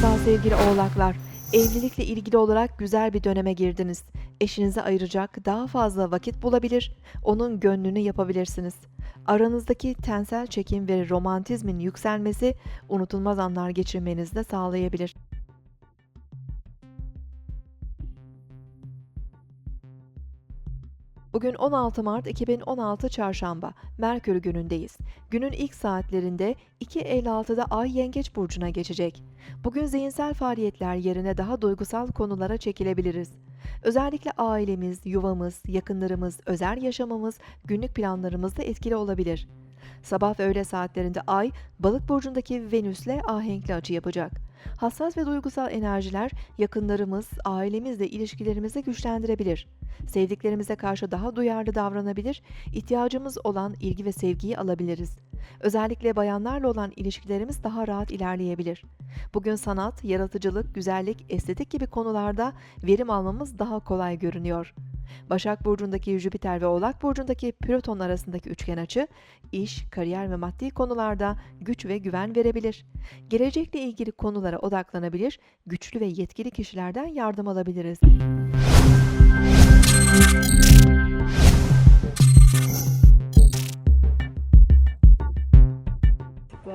sevgili oğlaklar. Evlilikle ilgili olarak güzel bir döneme girdiniz. Eşinize ayıracak daha fazla vakit bulabilir, onun gönlünü yapabilirsiniz. Aranızdaki tensel çekim ve romantizmin yükselmesi unutulmaz anlar geçirmenizi de sağlayabilir. Bugün 16 Mart 2016 Çarşamba, Merkür günündeyiz. Günün ilk saatlerinde 2.56'da Ay Yengeç burcuna geçecek. Bugün zihinsel faaliyetler yerine daha duygusal konulara çekilebiliriz. Özellikle ailemiz, yuvamız, yakınlarımız, özel yaşamımız, günlük planlarımızda etkili olabilir. Sabah ve öğle saatlerinde Ay, Balık burcundaki Venüs'le ahenkli açı yapacak. Hassas ve duygusal enerjiler yakınlarımız, ailemizle ilişkilerimizi güçlendirebilir. Sevdiklerimize karşı daha duyarlı davranabilir, ihtiyacımız olan ilgi ve sevgiyi alabiliriz. Özellikle bayanlarla olan ilişkilerimiz daha rahat ilerleyebilir. Bugün sanat, yaratıcılık, güzellik, estetik gibi konularda verim almamız daha kolay görünüyor. Başak Burcu'ndaki Jüpiter ve Oğlak Burcu'ndaki Plüton arasındaki üçgen açı, iş, kariyer ve maddi konularda güç ve güven verebilir. Gelecekle ilgili konulara odaklanabilir, güçlü ve yetkili kişilerden yardım alabiliriz.